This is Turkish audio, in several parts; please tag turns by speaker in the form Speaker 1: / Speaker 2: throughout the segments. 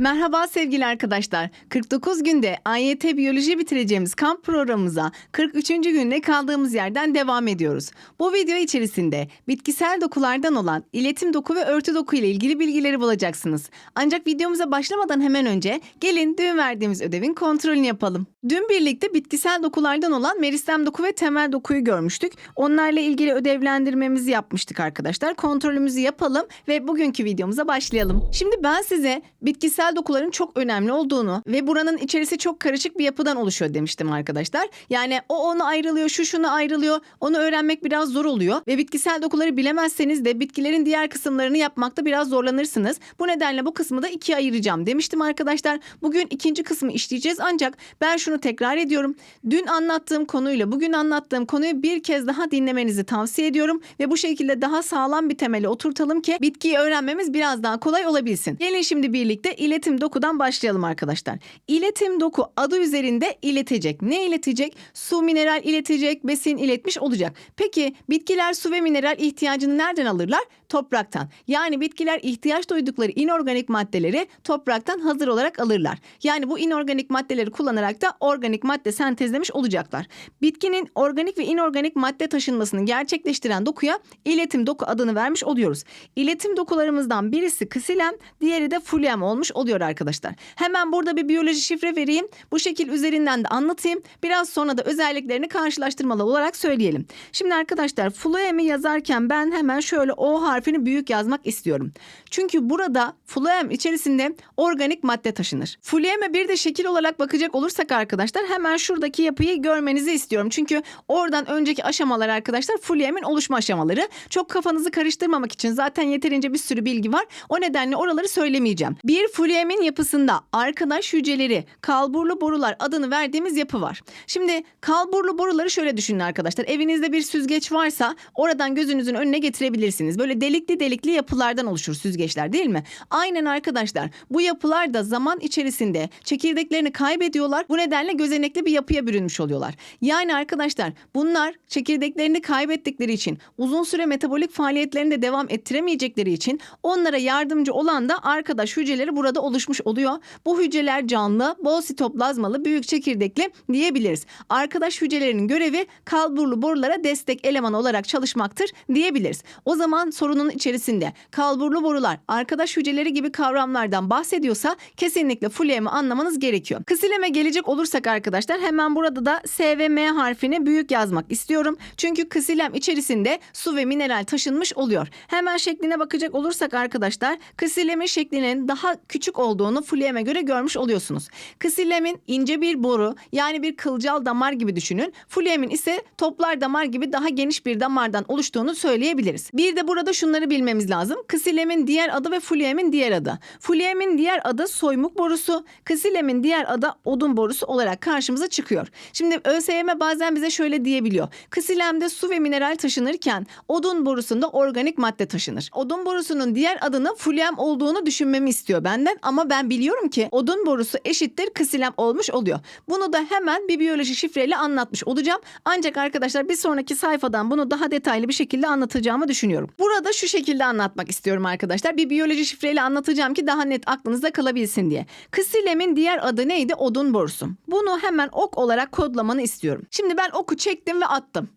Speaker 1: Merhaba sevgili arkadaşlar. 49 günde AYT biyoloji bitireceğimiz kamp programımıza 43. günde kaldığımız yerden devam ediyoruz. Bu video içerisinde bitkisel dokulardan olan iletim doku ve örtü doku ile ilgili bilgileri bulacaksınız. Ancak videomuza başlamadan hemen önce gelin dün verdiğimiz ödevin kontrolünü yapalım. Dün birlikte bitkisel dokulardan olan meristem doku ve temel dokuyu görmüştük. Onlarla ilgili ödevlendirmemizi yapmıştık arkadaşlar. Kontrolümüzü yapalım ve bugünkü videomuza başlayalım. Şimdi ben size bitkisel dokuların çok önemli olduğunu ve buranın içerisi çok karışık bir yapıdan oluşuyor demiştim arkadaşlar. Yani o onu ayrılıyor, şu şunu ayrılıyor. Onu öğrenmek biraz zor oluyor ve bitkisel dokuları bilemezseniz de bitkilerin diğer kısımlarını yapmakta biraz zorlanırsınız. Bu nedenle bu kısmı da ikiye ayıracağım demiştim arkadaşlar. Bugün ikinci kısmı işleyeceğiz ancak ben şunu tekrar ediyorum. Dün anlattığım konuyla bugün anlattığım konuyu bir kez daha dinlemenizi tavsiye ediyorum ve bu şekilde daha sağlam bir temeli oturtalım ki bitkiyi öğrenmemiz biraz daha kolay olabilsin. Gelin şimdi birlikte iletim dokudan başlayalım arkadaşlar. İletim doku adı üzerinde iletecek. Ne iletecek? Su, mineral iletecek, besin iletmiş olacak. Peki bitkiler su ve mineral ihtiyacını nereden alırlar? Topraktan. Yani bitkiler ihtiyaç duydukları inorganik maddeleri topraktan hazır olarak alırlar. Yani bu inorganik maddeleri kullanarak da organik madde sentezlemiş olacaklar. Bitkinin organik ve inorganik madde taşınmasını gerçekleştiren dokuya iletim doku adını vermiş oluyoruz. İletim dokularımızdan birisi ksilem, diğeri de fulem olmuş oluyor arkadaşlar. Hemen burada bir biyoloji şifre vereyim. Bu şekil üzerinden de anlatayım. Biraz sonra da özelliklerini karşılaştırmalı olarak söyleyelim. Şimdi arkadaşlar fluem'i yazarken ben hemen şöyle O harfini büyük yazmak istiyorum. Çünkü burada fluem içerisinde organik madde taşınır. Fluem'e bir de şekil olarak bakacak olursak arkadaşlar hemen şuradaki yapıyı görmenizi istiyorum. Çünkü oradan önceki aşamalar arkadaşlar fluem'in oluşma aşamaları. Çok kafanızı karıştırmamak için zaten yeterince bir sürü bilgi var. O nedenle oraları söylemeyeceğim. Bir fluem'in yapısında arkadaş hücreleri, kalburlu borular adını verdiğimiz yapı var. Şimdi kalburlu boruları şöyle düşünün arkadaşlar. Evinizde bir süzgeç varsa oradan gözünüzün önüne getirebilirsiniz. Böyle delikli delikli yapılardan oluşur süzgeçler değil mi? Aynen arkadaşlar. Bu yapılar da zaman içerisinde çekirdeklerini kaybediyorlar. Bu nedenle gözenekli bir yapıya bürünmüş oluyorlar. Yani arkadaşlar bunlar çekirdeklerini kaybettikleri için uzun süre metabolik faaliyetlerini de devam ettiremeyecekleri için onlara yardımcı olan da arkadaş hücreleri burada oluşmuş oluyor. Bu hücreler canlı, bol sitoplazmalı, büyük çekirdekli diyebiliriz. Arkadaş hücrelerinin görevi kalburlu borulara destek eleman olarak çalışmaktır diyebiliriz. O zaman sorunun içerisinde kalburlu borular arkadaş hücreleri gibi kavramlardan bahsediyorsa kesinlikle fulemi anlamanız gerekiyor. Ksileme gelecek olursak arkadaşlar hemen burada da S ve M harfini büyük yazmak istiyorum. Çünkü ksilem içerisinde su ve mineral taşınmış oluyor. Hemen şekline bakacak olursak arkadaşlar ksilemin şeklinin daha küçük olduğunu fuleme göre görmüş oluyorsunuz. Ksilemin ince bir boru yani bir kılcal damar gibi düşünün. Fulemin ise toplar damar gibi daha geniş bir damardan oluştuğunu söyleyebiliriz. Bir de burada şunları bilmemiz lazım. Ksilemin diğer adı ve fulemin diğer adı. Fulemin diğer adı soymuk borusu, ksilemin diğer adı odun borusu olarak karşımıza çıkıyor. Şimdi ÖSYM bazen bize şöyle diyebiliyor. Ksilemde su ve mineral taşınırken odun borusunda organik madde taşınır. Odun borusunun diğer adının fulem olduğunu düşünmemi istiyor benden ama ben biliyorum ki odun borusu eşittir ksilem olmuş oluyor. Bunu da hemen bir biyoloji şifreyle anlatmış olacağım. Ancak arkadaşlar bir sonraki sayfadan bunu daha detaylı bir şekilde anlatacağımı düşünüyorum. Burada şu şekilde anlatmak istiyorum arkadaşlar. Bir biyoloji şifreyle anlatacağım ki daha net aklınızda kalabilsin diye. Ksilemin diğer adı neydi? Odun borusu. Bunu hemen ok olarak kodlamanı istiyorum. Şimdi ben oku çektim ve attım.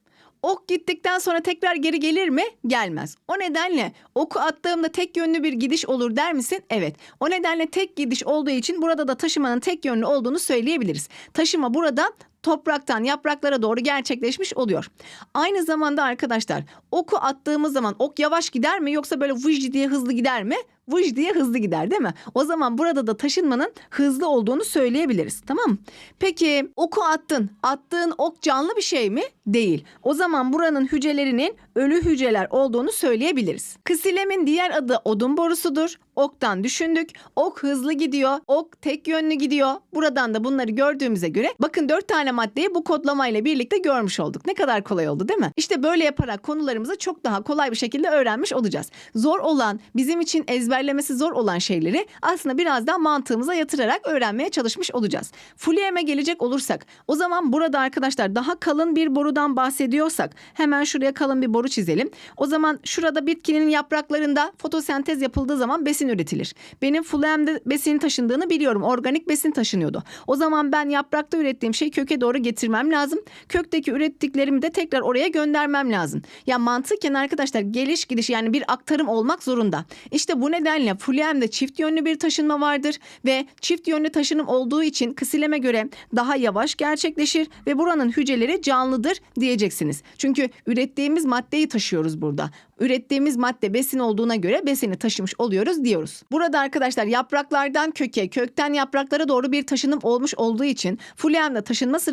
Speaker 1: Ok gittikten sonra tekrar geri gelir mi? Gelmez. O nedenle oku attığımda tek yönlü bir gidiş olur der misin? Evet. O nedenle tek gidiş olduğu için burada da taşımanın tek yönlü olduğunu söyleyebiliriz. Taşıma burada topraktan yapraklara doğru gerçekleşmiş oluyor. Aynı zamanda arkadaşlar oku attığımız zaman ok yavaş gider mi yoksa böyle vıj diye hızlı gider mi? Vıj diye hızlı gider değil mi? O zaman burada da taşınmanın hızlı olduğunu söyleyebiliriz. Tamam mı? Peki oku attın. Attığın ok canlı bir şey mi? Değil. O zaman buranın hücrelerinin ölü hücreler olduğunu söyleyebiliriz. Ksilemin diğer adı odun borusudur. Oktan düşündük. Ok hızlı gidiyor. Ok tek yönlü gidiyor. Buradan da bunları gördüğümüze göre bakın dört tane maddeyi bu kodlamayla birlikte görmüş olduk. Ne kadar kolay oldu değil mi? İşte böyle yaparak konularımızı çok daha kolay bir şekilde öğrenmiş olacağız. Zor olan, bizim için ezberlemesi zor olan şeyleri aslında biraz daha mantığımıza yatırarak öğrenmeye çalışmış olacağız. Fuliem'e gelecek olursak, o zaman burada arkadaşlar daha kalın bir borudan bahsediyorsak, hemen şuraya kalın bir boru çizelim. O zaman şurada bitkinin yapraklarında fotosentez yapıldığı zaman besin üretilir. Benim Fuliem'de besin taşındığını biliyorum. Organik besin taşınıyordu. O zaman ben yaprakta ürettiğim şeyi köke doğru getirmem lazım. Kökteki ürettiklerimi de tekrar oraya göndermem lazım. Ya mantıken arkadaşlar geliş gidiş yani bir aktarım olmak zorunda. İşte bu nedenle Fuliem'de çift yönlü bir taşınma vardır ve çift yönlü taşınım olduğu için kısileme göre daha yavaş gerçekleşir ve buranın hücreleri canlıdır diyeceksiniz. Çünkü ürettiğimiz maddeyi taşıyoruz burada. Ürettiğimiz madde besin olduğuna göre besini taşımış oluyoruz diyoruz. Burada arkadaşlar yapraklardan köke, kökten yapraklara doğru bir taşınım olmuş olduğu için Fuliem'de taşınma sırasında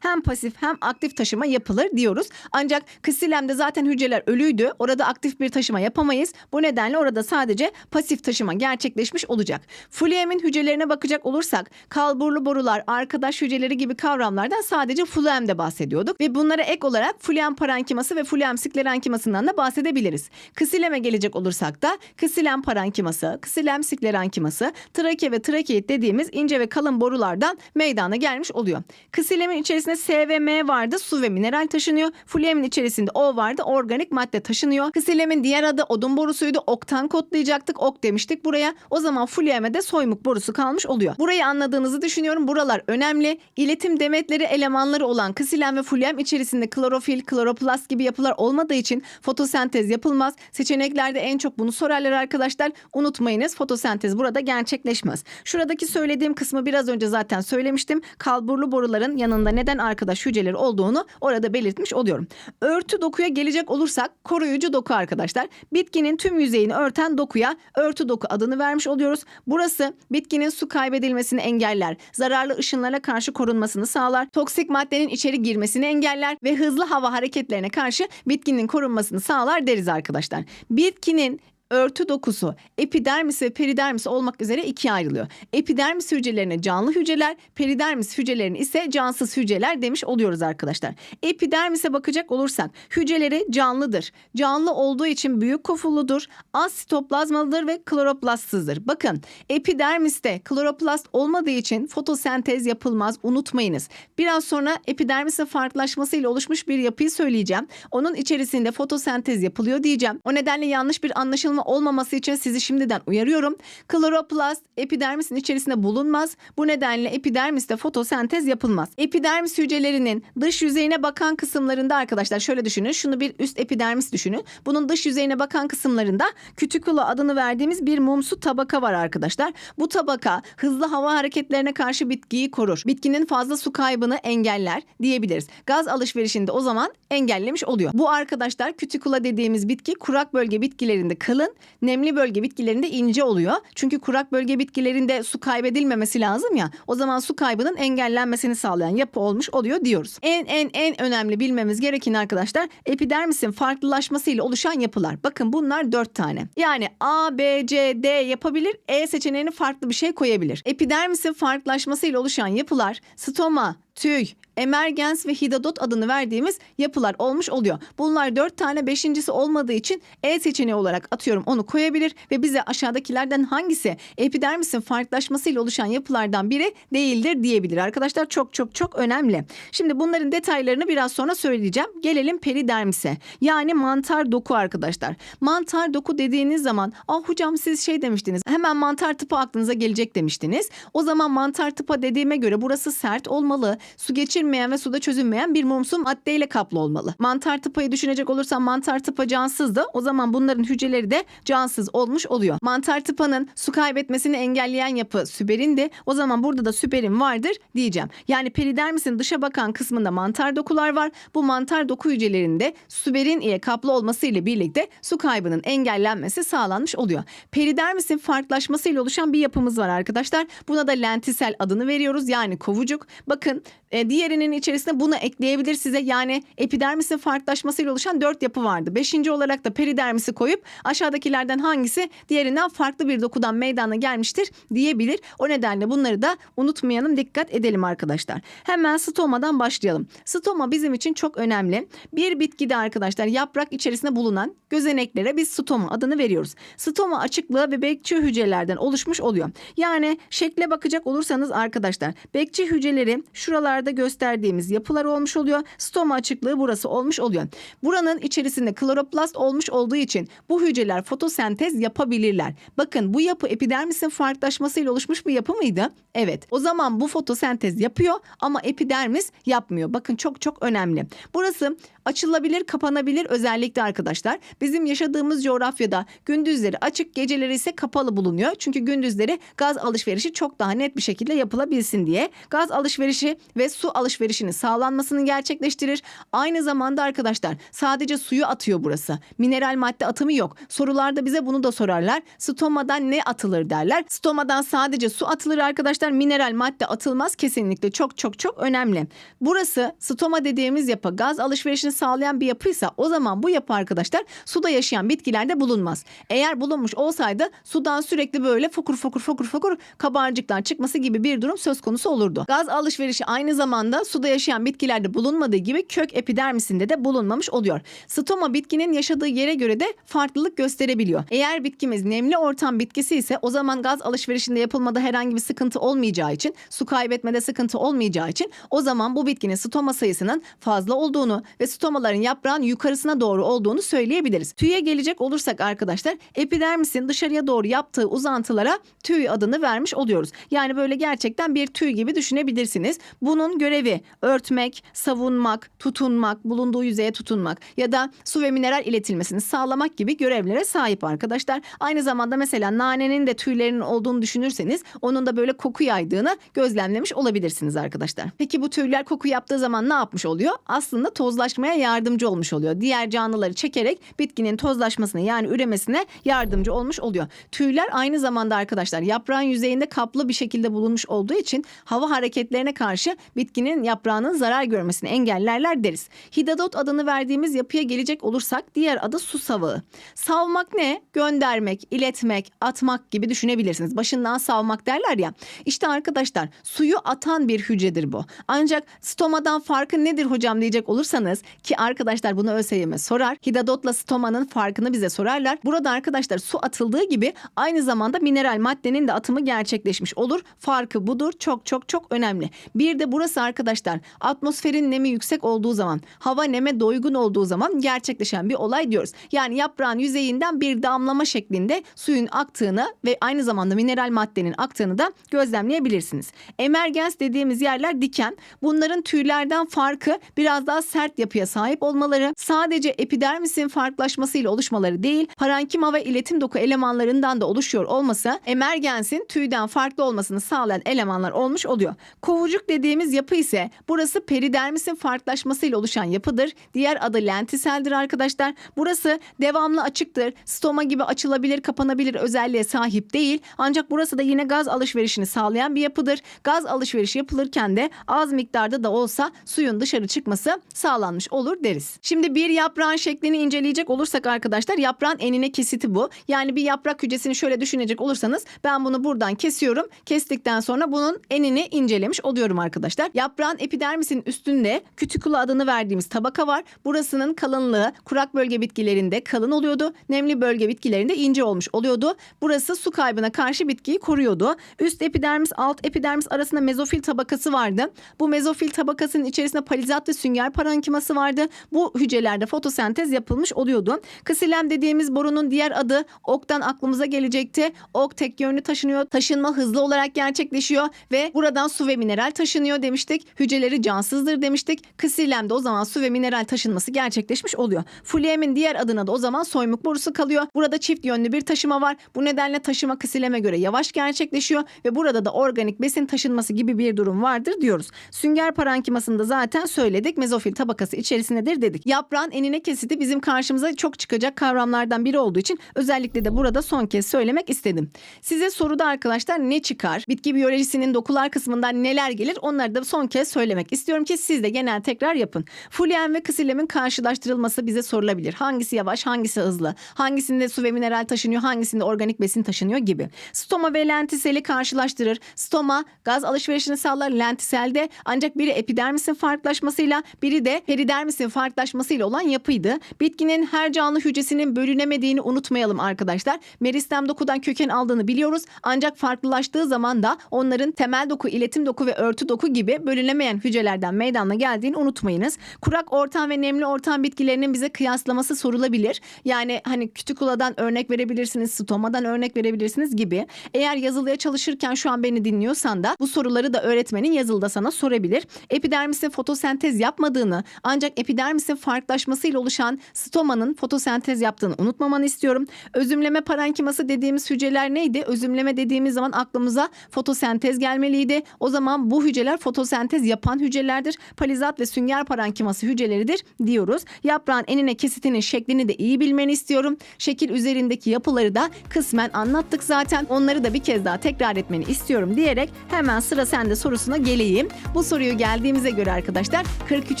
Speaker 1: hem pasif hem aktif taşıma yapılır diyoruz. Ancak kısilemde zaten hücreler ölüydü. Orada aktif bir taşıma yapamayız. Bu nedenle orada sadece pasif taşıma gerçekleşmiş olacak. Fuliem'in hücrelerine bakacak olursak kalburlu borular, arkadaş hücreleri gibi kavramlardan sadece Fuliem'de bahsediyorduk ve bunlara ek olarak Fuliem parenkiması ve Fuliem sklerenkimasından da bahsedebiliriz. Kısileme gelecek olursak da kısilem parenkiması, kısilem sklerenkiması, trake ve trakeit dediğimiz ince ve kalın borulardan meydana gelmiş oluyor. Kısilemin içerisinde S ve M vardı, su ve mineral taşınıyor. Fuliemin içerisinde O vardı, organik madde taşınıyor. Kısilemin diğer adı odun borusuydu. Oktan kodlayacaktık, ok demiştik buraya. O zaman Fuliem'e de soymuk borusu kalmış oluyor. Burayı anladığınızı düşünüyorum. Buralar önemli. İletim demetleri elemanları olan kısilem ve Fuliem içerisinde klorofil, kloroplast gibi yapılar olmadığı için fotosentez yapılmaz. Seçeneklerde en çok bunu sorarlar arkadaşlar. Unutmayınız fotosentez burada gerçekleşmez. Şuradaki söylediğim kısmı biraz önce zaten söylemiştim. Kalburlu boruların yanında neden arkadaş hücreleri olduğunu orada belirtmiş oluyorum. Örtü dokuya gelecek olursak koruyucu doku arkadaşlar. Bitkinin tüm yüzeyini örten dokuya örtü doku adını vermiş oluyoruz. Burası bitkinin su kaybedilmesini engeller, zararlı ışınlara karşı korunmasını sağlar, toksik maddenin içeri girmesini engeller ve hızlı hava hareketlerine karşı bitkinin korunmasını sağlar deriz arkadaşlar. Bitkinin örtü dokusu epidermis ve peridermis olmak üzere ikiye ayrılıyor. Epidermis hücrelerine canlı hücreler, peridermis hücrelerine ise cansız hücreler demiş oluyoruz arkadaşlar. Epidermise bakacak olursak hücreleri canlıdır. Canlı olduğu için büyük kofulludur, az sitoplazmalıdır ve kloroplastsızdır. Bakın epidermiste kloroplast olmadığı için fotosentez yapılmaz unutmayınız. Biraz sonra epidermisle farklılaşmasıyla oluşmuş bir yapıyı söyleyeceğim. Onun içerisinde fotosentez yapılıyor diyeceğim. O nedenle yanlış bir anlaşılma olmaması için sizi şimdiden uyarıyorum. Kloroplast epidermisin içerisinde bulunmaz. Bu nedenle epidermiste fotosentez yapılmaz. Epidermis hücrelerinin dış yüzeyine bakan kısımlarında arkadaşlar şöyle düşünün. Şunu bir üst epidermis düşünün. Bunun dış yüzeyine bakan kısımlarında kütükula adını verdiğimiz bir mumsu tabaka var arkadaşlar. Bu tabaka hızlı hava hareketlerine karşı bitkiyi korur. Bitkinin fazla su kaybını engeller diyebiliriz. Gaz alışverişinde o zaman engellemiş oluyor. Bu arkadaşlar kütükula dediğimiz bitki kurak bölge bitkilerinde kalın, nemli bölge bitkilerinde ince oluyor. Çünkü kurak bölge bitkilerinde su kaybedilmemesi lazım ya. O zaman su kaybının engellenmesini sağlayan yapı olmuş oluyor diyoruz. En en en önemli bilmemiz gereken arkadaşlar epidermisin farklılaşmasıyla oluşan yapılar. Bakın bunlar dört tane. Yani A, B, C, D yapabilir. E seçeneğini farklı bir şey koyabilir. Epidermisin farklılaşmasıyla oluşan yapılar stoma, tüy, emergens ve hidadot adını verdiğimiz yapılar olmuş oluyor. Bunlar dört tane beşincisi olmadığı için E seçeneği olarak atıyorum onu koyabilir ve bize aşağıdakilerden hangisi epidermisin farklılaşmasıyla oluşan yapılardan biri değildir diyebilir. Arkadaşlar çok çok çok önemli. Şimdi bunların detaylarını biraz sonra söyleyeceğim. Gelelim peridermise yani mantar doku arkadaşlar. Mantar doku dediğiniz zaman ah hocam siz şey demiştiniz hemen mantar tıpı aklınıza gelecek demiştiniz. O zaman mantar tıpa dediğime göre burası sert olmalı, su geçirmeyen ve suda çözünmeyen bir mumsu maddeyle kaplı olmalı. Mantar tıpayı düşünecek olursam mantar tıpa cansızdı. O zaman bunların hücreleri de cansız olmuş oluyor. Mantar tıpanın su kaybetmesini engelleyen yapı süberindi. O zaman burada da süberin vardır diyeceğim. Yani peridermisin dışa bakan kısmında mantar dokular var. Bu mantar doku hücrelerinde süberin ile kaplı olması ile birlikte su kaybının engellenmesi sağlanmış oluyor. Peridermisin farklılaşmasıyla oluşan bir yapımız var arkadaşlar. Buna da lentisel adını veriyoruz. Yani kovucuk. Bakın E, diğerinin içerisine bunu ekleyebilir size. Yani epidermisin farklılaşmasıyla oluşan dört yapı vardı. Beşinci olarak da peridermisi koyup aşağıdakilerden hangisi diğerinden farklı bir dokudan meydana gelmiştir diyebilir. O nedenle bunları da unutmayalım, dikkat edelim arkadaşlar. Hemen stomadan başlayalım. Stoma bizim için çok önemli. Bir bitkide arkadaşlar yaprak içerisinde bulunan gözeneklere biz stoma adını veriyoruz. Stoma açıklığı ve bekçi hücrelerden oluşmuş oluyor. Yani şekle bakacak olursanız arkadaşlar bekçi hücreleri şuralarda gösterdiğimiz yapılar olmuş oluyor. Stoma açıklığı burası olmuş oluyor. Buranın içerisinde kloroplast olmuş olduğu için bu hücreler fotosentez yapabilirler. Bakın bu yapı epidermisin farklılaşmasıyla oluşmuş bir yapı mıydı? Evet. O zaman bu fotosentez yapıyor ama epidermis yapmıyor. Bakın çok çok önemli. Burası açılabilir, kapanabilir özellikle arkadaşlar. Bizim yaşadığımız coğrafyada gündüzleri açık, geceleri ise kapalı bulunuyor. Çünkü gündüzleri gaz alışverişi çok daha net bir şekilde yapılabilsin diye gaz alışverişi ve su alışverişinin sağlanmasını gerçekleştirir. Aynı zamanda arkadaşlar sadece suyu atıyor burası. Mineral madde atımı yok. Sorularda bize bunu da sorarlar. Stomadan ne atılır derler. Stomadan sadece su atılır arkadaşlar. Mineral madde atılmaz kesinlikle çok çok çok önemli. Burası stoma dediğimiz yapı gaz alışverişini sağlayan bir yapıysa o zaman bu yapı arkadaşlar suda yaşayan bitkilerde bulunmaz. Eğer bulunmuş olsaydı sudan sürekli böyle fokur fokur fokur fokur kabarcıklar çıkması gibi bir durum söz konusu olurdu. Gaz alışverişi aynı zamanda suda yaşayan bitkilerde bulunmadığı gibi kök epidermisinde de bulunmamış oluyor. Stoma bitkinin yaşadığı yere göre de farklılık gösterebiliyor. Eğer bitkimiz nemli ortam bitkisi ise o zaman gaz alışverişinde yapılmada herhangi bir sıkıntı olmayacağı için, su kaybetmede sıkıntı olmayacağı için o zaman bu bitkinin stoma sayısının fazla olduğunu ve stomaların yaprağın yukarısına doğru olduğunu söyleyebiliriz. Tüye gelecek olursak arkadaşlar epidermisin dışarıya doğru yaptığı uzantılara tüy adını vermiş oluyoruz. Yani böyle gerçekten bir tüy gibi düşünebilirsiniz. Bunun görevi örtmek, savunmak, tutunmak, bulunduğu yüzeye tutunmak ya da su ve mineral iletilmesini sağlamak gibi görevlere sahip arkadaşlar. Aynı zamanda mesela nanenin de tüylerinin olduğunu düşünürseniz onun da böyle koku yaydığını gözlemlemiş olabilirsiniz arkadaşlar. Peki bu tüyler koku yaptığı zaman ne yapmış oluyor? Aslında tozlaşmaya yardımcı olmuş oluyor. Diğer canlıları çekerek bitkinin tozlaşmasına yani üremesine yardımcı olmuş oluyor. Tüyler aynı zamanda arkadaşlar yaprağın yüzeyinde kaplı bir şekilde bulunmuş olduğu için hava hareketlerine karşı bitkinin yaprağının zarar görmesini engellerler deriz. Hidadot adını verdiğimiz yapıya gelecek olursak diğer adı su savağı. Savmak ne? Göndermek, iletmek, atmak gibi düşünebilirsiniz. Başından savmak derler ya. İşte arkadaşlar suyu atan bir hücredir bu. Ancak stomadan farkı nedir hocam diyecek olursanız ki arkadaşlar bunu ÖSYM sorar. Hidadotla stomanın farkını bize sorarlar. Burada arkadaşlar su atıldığı gibi aynı zamanda mineral maddenin de atımı gerçekleşmiş olur. Farkı budur. Çok çok çok önemli. Bir de burası arkadaşlar atmosferin nemi yüksek olduğu zaman, hava neme doygun olduğu zaman gerçekleşen bir olay diyoruz. Yani yaprağın yüzeyinden bir damlama şeklinde suyun aktığını ve aynı zamanda mineral maddenin aktığını da gözlemleyebilirsiniz. Emergens dediğimiz yerler diken. Bunların tüylerden farkı biraz daha sert yapıya sahip olmaları, sadece epidermisin farklılaşmasıyla oluşmaları değil, parankima ve iletim doku elemanlarından da oluşuyor olması emergensin tüyden farklı olmasını sağlayan elemanlar olmuş oluyor. Kovucuk dediğimiz yapı ise burası peridermisin farklılaşmasıyla oluşan yapıdır. Diğer adı lentiseldir arkadaşlar. Burası devamlı açıktır. Stoma gibi açılabilir, kapanabilir özelliğe sahip değil. Ancak burası da yine gaz alışverişini sağlayan bir yapıdır. Gaz alışverişi yapılırken de az miktarda da olsa suyun dışarı çıkması sağlanmış olur deriz. Şimdi bir yaprağın şeklini inceleyecek olursak arkadaşlar yaprağın enine kesiti bu. Yani bir yaprak hücresini şöyle düşünecek olursanız ben bunu buradan kesiyorum. Kestikten sonra bunun enini incelemiş oluyorum arkadaşlar. Yaprağın epidermisin üstünde kütükula adını verdiğimiz tabaka var. Burasının kalınlığı kurak bölge bitkilerinde kalın oluyordu. Nemli bölge bitkilerinde ince olmuş oluyordu. Burası su kaybına karşı bitkiyi koruyordu. Üst epidermis alt epidermis arasında mezofil tabakası vardı. Bu mezofil tabakasının içerisinde palizat ve sünger parankiması vardı. Bu hücrelerde fotosentez yapılmış oluyordu. Ksilem dediğimiz borunun diğer adı oktan aklımıza gelecekti. Ok tek yönlü taşınıyor. Taşınma hızlı olarak gerçekleşiyor ve buradan su ve mineral taşınıyor demiştik. Hücreleri cansızdır demiştik. Ksilemde o zaman su ve mineral taşınması gerçekleşmiş oluyor. Fulemin diğer adına da o zaman soymuk borusu kalıyor. Burada çift yönlü bir taşıma var. Bu nedenle taşıma ksileme göre yavaş gerçekleşiyor ve burada da organik besin taşınması gibi bir durum vardır diyoruz. Sünger parankimasında zaten söyledik. Mezofil tabakası içerisinde içerisindedir dedik. Yaprağın enine kesiti bizim karşımıza çok çıkacak kavramlardan biri olduğu için özellikle de burada son kez söylemek istedim. Size soruda arkadaşlar ne çıkar? Bitki biyolojisinin dokular kısmından neler gelir? Onları da son kez söylemek istiyorum ki siz de genel tekrar yapın. Fulyen ve kısilemin karşılaştırılması bize sorulabilir. Hangisi yavaş, hangisi hızlı? Hangisinde su ve mineral taşınıyor, hangisinde organik besin taşınıyor gibi. Stoma ve lentiseli karşılaştırır. Stoma gaz alışverişini sağlar lentiselde ancak biri epidermisin farklılaşmasıyla biri de peridermisin farklılaşmasıyla olan yapıydı. Bitkinin her canlı hücresinin bölünemediğini unutmayalım arkadaşlar. Meristem dokudan köken aldığını biliyoruz. Ancak farklılaştığı zaman da onların temel doku, iletim doku ve örtü doku gibi bölünemeyen hücrelerden meydana geldiğini unutmayınız. Kurak ortam ve nemli ortam bitkilerinin bize kıyaslaması sorulabilir. Yani hani kütükuladan örnek verebilirsiniz, stomadan örnek verebilirsiniz gibi. Eğer yazılıya çalışırken şu an beni dinliyorsan da bu soruları da öğretmenin yazılıda sana sorabilir. Epidermisin fotosentez yapmadığını ancak epidermisin farklılaşmasıyla oluşan stomanın fotosentez yaptığını unutmamanı istiyorum. Özümleme parenkiması dediğimiz hücreler neydi? Özümleme dediğimiz zaman aklımıza fotosentez gelmeliydi. O zaman bu hücreler fotosentez yapan hücrelerdir. Palizat ve sünger parenkiması hücreleridir diyoruz. Yaprağın enine kesitinin şeklini de iyi bilmeni istiyorum. Şekil üzerindeki yapıları da kısmen anlattık zaten. Onları da bir kez daha tekrar etmeni istiyorum diyerek hemen sıra sende sorusuna geleyim. Bu soruyu geldiğimize göre arkadaşlar 43.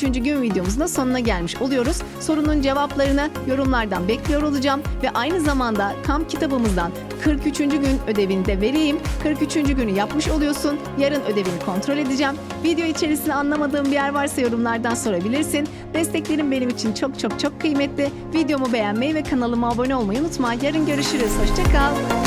Speaker 1: gün videomuzun da sonuna gelmiş oluyoruz. Sorunun cevaplarını yorumlardan bekliyor olacağım ve aynı zamanda kamp kitabımızdan 43. gün ödevini de vereyim. 43. günü yapmış oluyorsun. Yarın ödevini kontrol edeceğim. Video içerisinde anlamadığım bir yer varsa yorumlardan sorabilirsin. Desteklerin benim için çok çok çok kıymetli. Videomu beğenmeyi ve kanalıma abone olmayı unutma. Yarın görüşürüz. Hoşçakal.